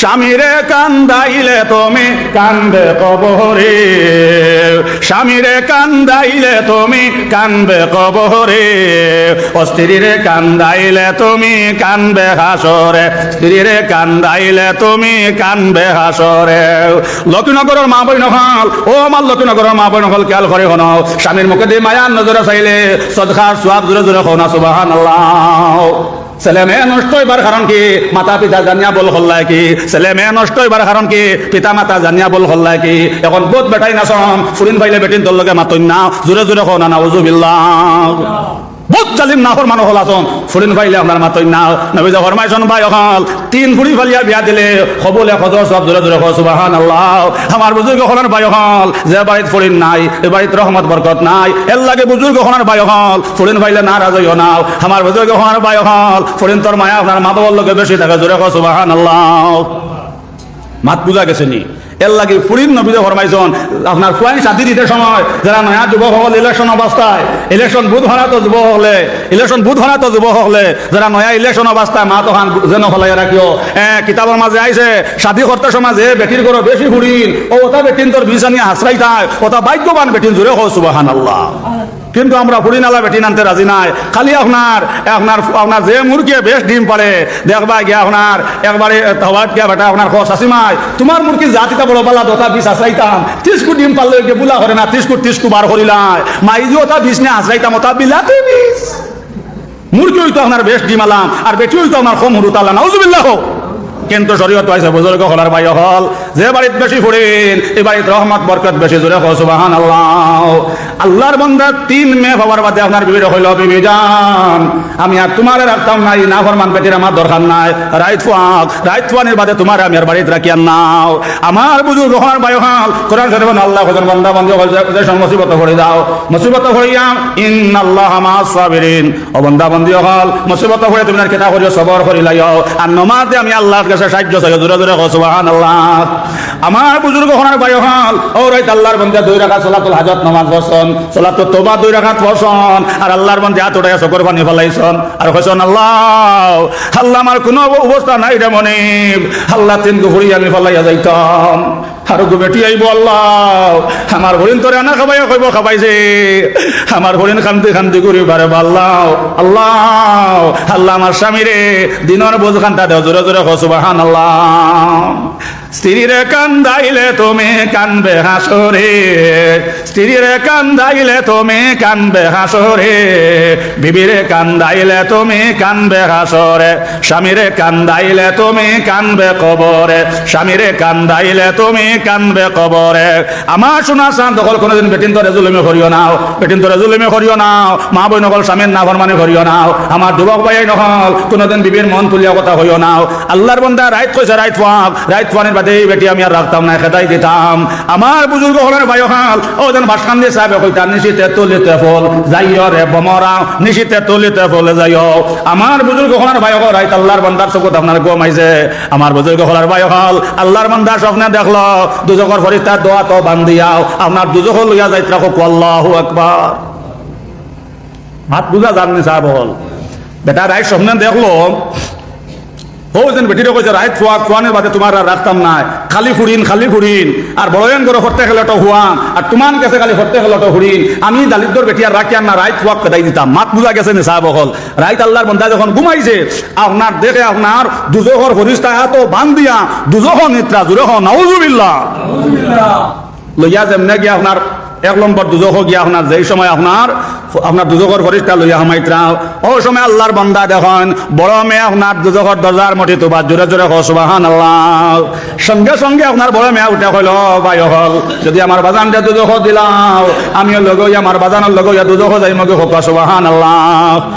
স্বামীরে কান্দাইলে তুমি কান্দে কবরে। স্বামীরে কান্দাইলে তুমি কানবে কবরে। ও স্ত্রীরে কান্দাইলে তুমি কানবে হাসরে। স্ত্রীরে কান্দাইলে তুমি কানবে হাসরে। লক্ষ্মীনগরের মা বই নহল ও আমার লক্ষ্মীনগরের মা বই নহল খেয়াল করে হন স্বামীর মুখে দিয়ে মায়ার নজরে চাইলে সদখার সোয়াব জোরে জোরে হনা সুবাহান আল্লাহ ছেলে মেয়ে নষ্ট হইবার কারণ কি? মাতা পিতা জানিয়া বল হল্লায় কি? ছেলে মেয়ে নষ্ট হইবার কারণ কি? পিতা মাতা জানিয়া বল হল্লায় কি? এখন বহুত বেটাই নাচন ফুরিন ভাইলে বেটিন তোর লগে মাতই না। জোরে জোরে হো না উজুবিল্লাহ বহুত জালিম নাহর মানুষ হল আসন ফুরিন ভাইলে আপনার মাতই না নবী যে ফরমাইছন ভাই অকল, তিন ফুরি ফালিয়া বিয়া দিলে হবলে খজর সব জোরে হো সুবাহান আল্লাহ আমার বুজুর্গ হলার ভাই অকল, যে বাড়িত ফুরিন নাই এ বাড়িত রহমত বরকত নাই এর লাগে বুজুর্গ হলার ভাই অকল ফুরিন ভাইলে না রাজয় নাও আমার বুজুর্গ হলার ভাই অকল ফুরিন তোর মায়া আপনার মা বাবার লোকে বেশি থাকে জোরে হো সুবাহান আল্লাহ মাত পূজা গেছে নি? এর লাগে ফুরিন নবীতে ফরমাইছন, আপনার ফুয়াইন সাথী দিতে সময়, যারা নয়া যুবক হল ইলেকশন অবস্থায় ইলেকশন বুধ হরা তো যুবক হলে ইলেকশন বুধ হরা তো যুবক হলে, যারা নয়া ইলেকশন অবস্থায়, মা তখন যেন হলাই রাখিও এ কিতাবের মাঝে আইছে সাথী করতে সমাজে বেটির করো বেশি ফুরিন ও ওটা বেটিন তোর বিছানি হাসরাই থাক ওটা ভাগ্যবান বেটিন জুড়ে হো সুবাহান আল্লাহ কিন্তু আমরা ফুড়ি নালা বেটি নানতে রাজি নাই। খালি আপনার আপনার আপনার যে মুরগিয়ে বেশ ডিম পারে দেখবা গিয়া আপনার, একবারে হওয়াত গিয়া বেটা আপনার খোঁজ আসিমাই তোমার মুরগি জাতিটা বড় পালা দতা বিষ আসাইতাম তিসকু ডিম পারলে বুলা করে না তিসকু তিসকু বার করিলাই মাই যে ওটা বিষ নিয়ে আসাইতাম ওটা বিলাতে বিষ। মুরগি হইতো আপনার বেশ ডিম আলাম আর বেটি হইতো আপনার কম হুরুত আল্লাহ নাউজুবিল্লাহ কিন্তু শরীয়ত পাইছে বুজুর্গ হলার ভাই হল যে বাড়িত বেশি ফুরিন, এই বাড়িত রহমত, বরকত বেশি জোরে হো সুবাহান আল্লাহ আল্লাহর বন্ধা তিন মেয়ে হবার বাদে আপনার বিবির হইল বিবি যান আমি আর তোমার রাখতাম নাই না ফরমান বেটির আমার দরকার নাই। রাইত ফাঁক রাইত ফানের বাদে তোমার আমি আর বাড়িতে রাখি আর নাও। আমার বুজুর্গ হলার ভাই হল কোরআন শরীফ আল্লাহ হজন বন্ধা বন্ধ যে সব মুসিবত করে দাও। মুসিবত হইয়াম ইন আল্লাহ মা সাবিরিন। ও বন্ধা বন্ধি হল মুসিবত হয়ে তুমি আর কেটা করিও, সবর করি লাইও আর নমাজে আমি আল্লাহর কাছে সাহায্য চাই জোরে জোরে সুবহান আল্লাহ আমার বুজুর্গ হনার ভাই হল, ও রাইত আল্লাহর বন্ধে দুই রাখা সলাতুল হাজত নামাজ পছন সলাতুল তোবা দুই রাখা পছন আর আল্লাহর বন্ধে হাত উঠাই চকর পানি ফেলাইছন আর কইছন আল্লাহ আল্লাহ আমার কোনো অবস্থা নাই রে মনিব, আল্লাহ তিন গুহরি আমি ফেলাইয়া যাইতাম। আর গো বেটি আইব, আল্লাহ, আমার হরিণ তোরে আনা খাবাই কইব, খাবাইছে। আমার হরিণ খান্তি খান্তি করি বারে আল্লাহ আল্লাহ আল্লাহ আমার স্বামী রে, দিনের বোঝ খান্তা দেও, জোরে জোরে হসুবাহান আল্লাহ স্ত্রীরে কান্দাইলে তুমি কানবে হাসরে। স্ত্রীরে কান্দাইলে তুমি কানবে হাসরে। বিবিরে কান্দাইলে তুমি কানবে হাসরে। স্বামীরে কান্দাইলে তুমি কানবে কবরে। স্বামীরে কান্দাইলে তুমি কানবে কবরে। আমার শোনা চান দখল কোনোদিন বেটিন তোরে জুলুমে করিও নাও। বেটিন তোরে জুলুমে করিও নাও। মা বই নকল স্বামীর না মানে করিও নাও। আমার যুবক ভাই নহল কোনোদিন বিবির মন তুলিয়া কথা হইও নাও। আল্লাহর বন্ধা রাইত কইছে, রাইত ফাঁক রাইত ফানের বাদে এই বেটি, আমি আর রাখতাম না, খেদাই দিতাম। আমার বুজুর্গ হলেন ভাই হাল ও যেন ভাসকান দিয়ে সাহেব কইতা নিশিতে তুলিতে ফল যাইও রে বমরা, নিশিতে তুলিতে ফলে যাইও। আমার বুজুর্গ হলেন ভাই হল রাইত আল্লাহর বন্দার চকুত আপনার গমাইছে আমার বুজুর্গ হলার ভাই হল আল্লাহর বন্দার স্বপ্নে দেখল, দুজকর ফরিস্তার দোয়া তো বান্দিয়াও আপনার দুজক লইয়া যাইত রাখো আল্লাহু আকবার। হাত বুঝা জাননি সাহেব হল। বেটা রাইট স্বপ্নে দেখল যেন বেটিরে কইছে রাইত খোয়া খোয়ানের বাদে তোমার আর রাখতাম না খালি ফুরিন খালি ফুরিন আর বড়য়েন করে হরতে গেলে তো হুয়াম আর তোমার কাছে খালি হরতে গেলে তো ফুরিন আমি দালিদ্র বেটি আর রাখি আর না রাইত খোয়া কেদাই দিতাম। মাত বুঝা গেছে নি সাহেব হল রাইত আল্লাহর বন্ধা যখন ঘুমাইছে আপনার দেখে আপনার দুজোহর ফরিস্তা এত বান দিয়া দুজোহ নিত্রা জুরেহ নাউজুবিল্লাহ লইয়া যেমনে গিয়া আপনার এক নম্বর দুজক গিয়া আপনার, যেই সময় আপনার আপনার দুজকর ফরিস্তা লইয়া হামাইত্রাও ও সময় আল্লাহর বন্দা দেখেন, বড় মেয়ে আপনার দুজকর দরজার মঠে তোবা, জোরে জোরে হসবাহান আল্লাহ সঙ্গে সঙ্গে আপনার বড় মেয়া উঠে হইল বাই হল যদি আমার বাজান দিয়ে দুজক দিলাও, আমিও লগই আমার বাজানোর লগইয়া দুজক যাই মগে হোক সুবাহান আল্লাহ